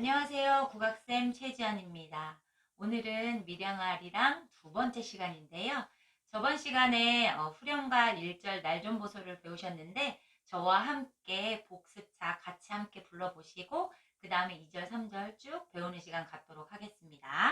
안녕하세요. 국악쌤 최지연입니다. 오늘은 밀양아리랑 두 번째 시간인데요. 저번 시간에 어, 후렴과 1절 날 좀 보소를 배우셨는데 저와 함께 복습차 같이 함께 불러보시고 그 다음에 2절, 3절 쭉 배우는 시간 갖도록 하겠습니다.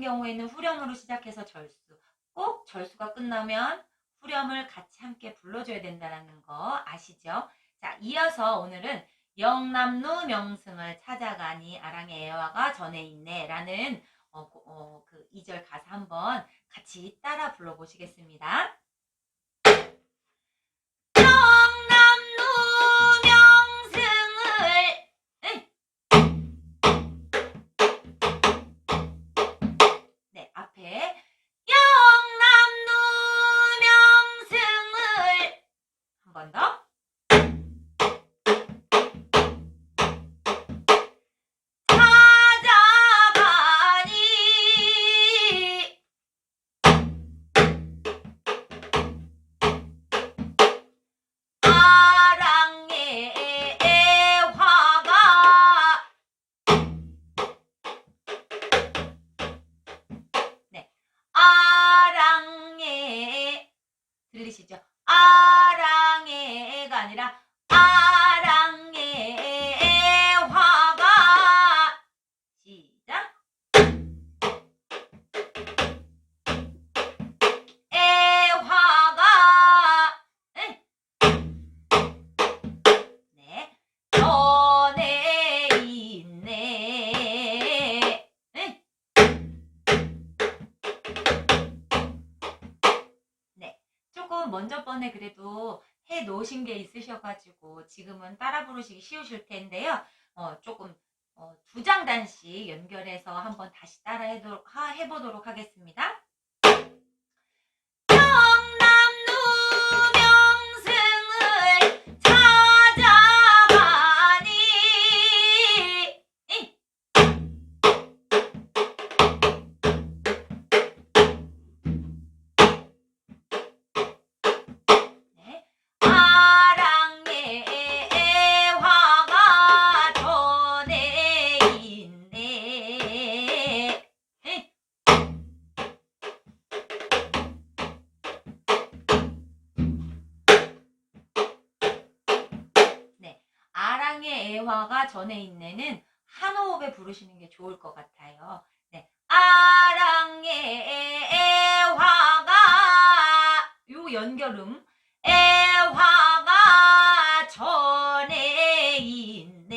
경우에는 후렴으로 시작해서 절수 꼭 절수가 끝나면 후렴을 같이 함께 불러줘야 된다는 거 아시죠? 자, 이어서 오늘은 영남루 명승을 찾아가니 아랑의 애화가 전에 있네 라는 어, 고- 어, 그 2절 가사 한번 같이 따라 불러보시겠습니다. 먼저 번에 그래도 해 놓으신 게 있으셔가지고 지금은 따라 부르시기 쉬우실 텐데요 어, 조금 어, 두 장단씩 연결해서 한번 다시 따라 해도, 하, 해보도록 하겠습니다. 애화가 전에 있네는 한 호흡에 부르시는 게 좋을 것 같아요. 네. 아랑의 애화가 요 연결음 애화가 전에 있네.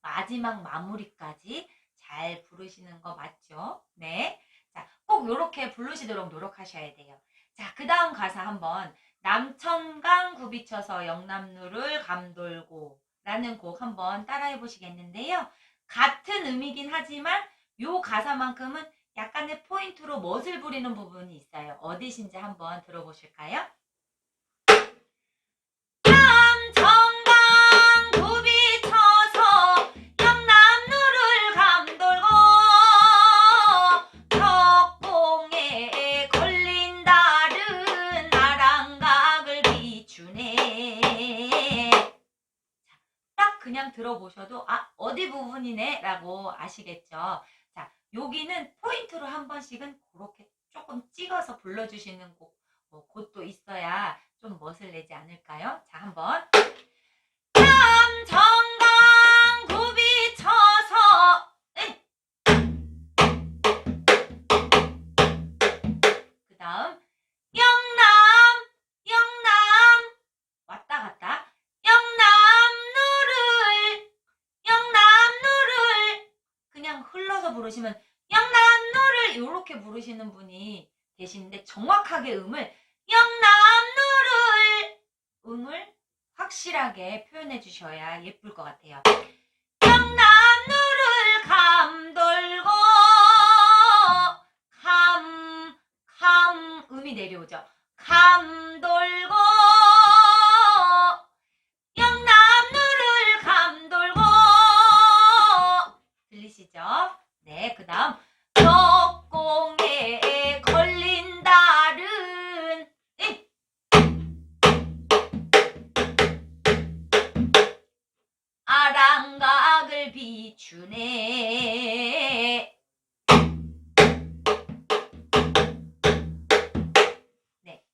마지막 마무리까지 잘 부르시는 거 맞죠? 네. 자, 꼭 이렇게 부르시도록 노력하셔야 돼요. 자, 그 다음 가사 한번 남천강 굽이쳐서 영남루를 감돌고 라는 곡 한번 따라해 보시겠는데요. 같은 의미긴 하지만 요 가사만큼은 약간의 포인트로 멋을 부리는 부분이 있어요. 어디신지 한번 들어보실까요? 들어보셔도 아 어디 부분이네 라고 아시겠죠? 자 여기는 포인트로 한 번씩은 그렇게 조금 찍어서 불러주시는 곡, 뭐 곳도 있어야 좀 멋을 내지 않을까요? 자 한번 띄어서 부르시면 영남로를 이렇게 부르시는 분이 계시는데 정확하게 음을 영남로를 음을 확실하게 표현해 주셔야 예쁠 것 같아요. 영남로를 감돌고 감, 감 음이 내려오죠. 감돌고 네, 그 다음 덕공에 걸린 달은 이. 아랑각을 비추네 네.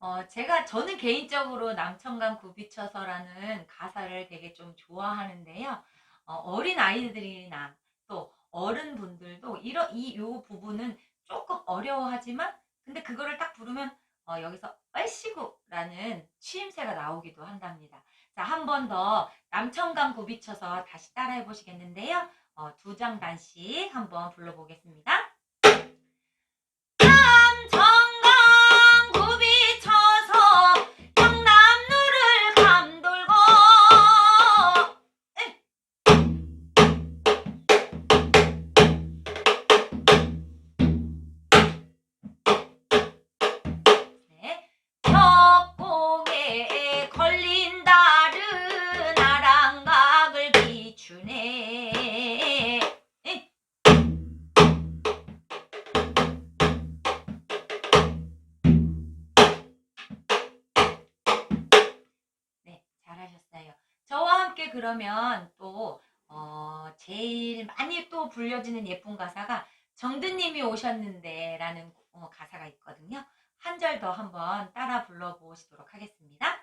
어, 제가 저는 개인적으로 남천강 굽이쳐서라는 가사를 되게 좀 좋아하는데요. 어, 린 아이들이나 또 어른분들도 이런 이요 부분은 조금 어려워하지만 근데 그거를 딱 부르면 어, 여기서 얼씨구라는 취임새가 나오기도 한답니다. 자, 한 번 더 남천강 굽이쳐서 다시 따라해 보시겠는데요. 어, 두 장단씩 한번 불러보겠습니다. 그러면 또, 어, 제일 많이 또 불려지는 예쁜 가사가 정드님이 오셨는데 라는 어, 가사가 있거든요. 한 절 더 한번 따라 불러보시도록 하겠습니다.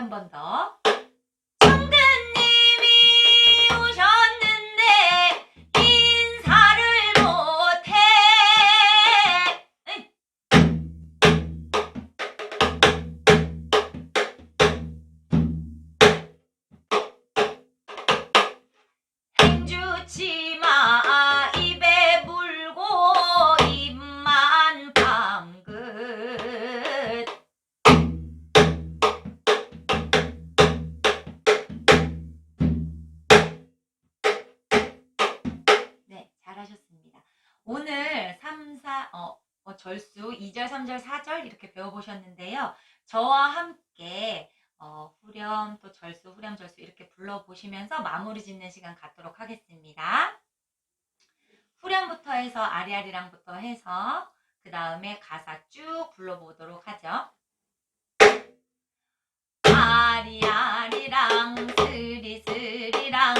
한번 더 배워보셨는데요. 저와 함께 어, 후렴 또 절수, 후렴, 절수 이렇게 불러보시면서 마무리 짓는 시간 갖도록 하겠습니다. 후렴부터 해서 아리아리랑부터 해서 그 다음에 가사 쭉 불러보도록 하죠. 아리아리랑 스리스리랑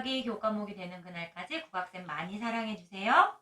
국악이 교과목이 되는 그날까지 국악쌤 많이 사랑해주세요.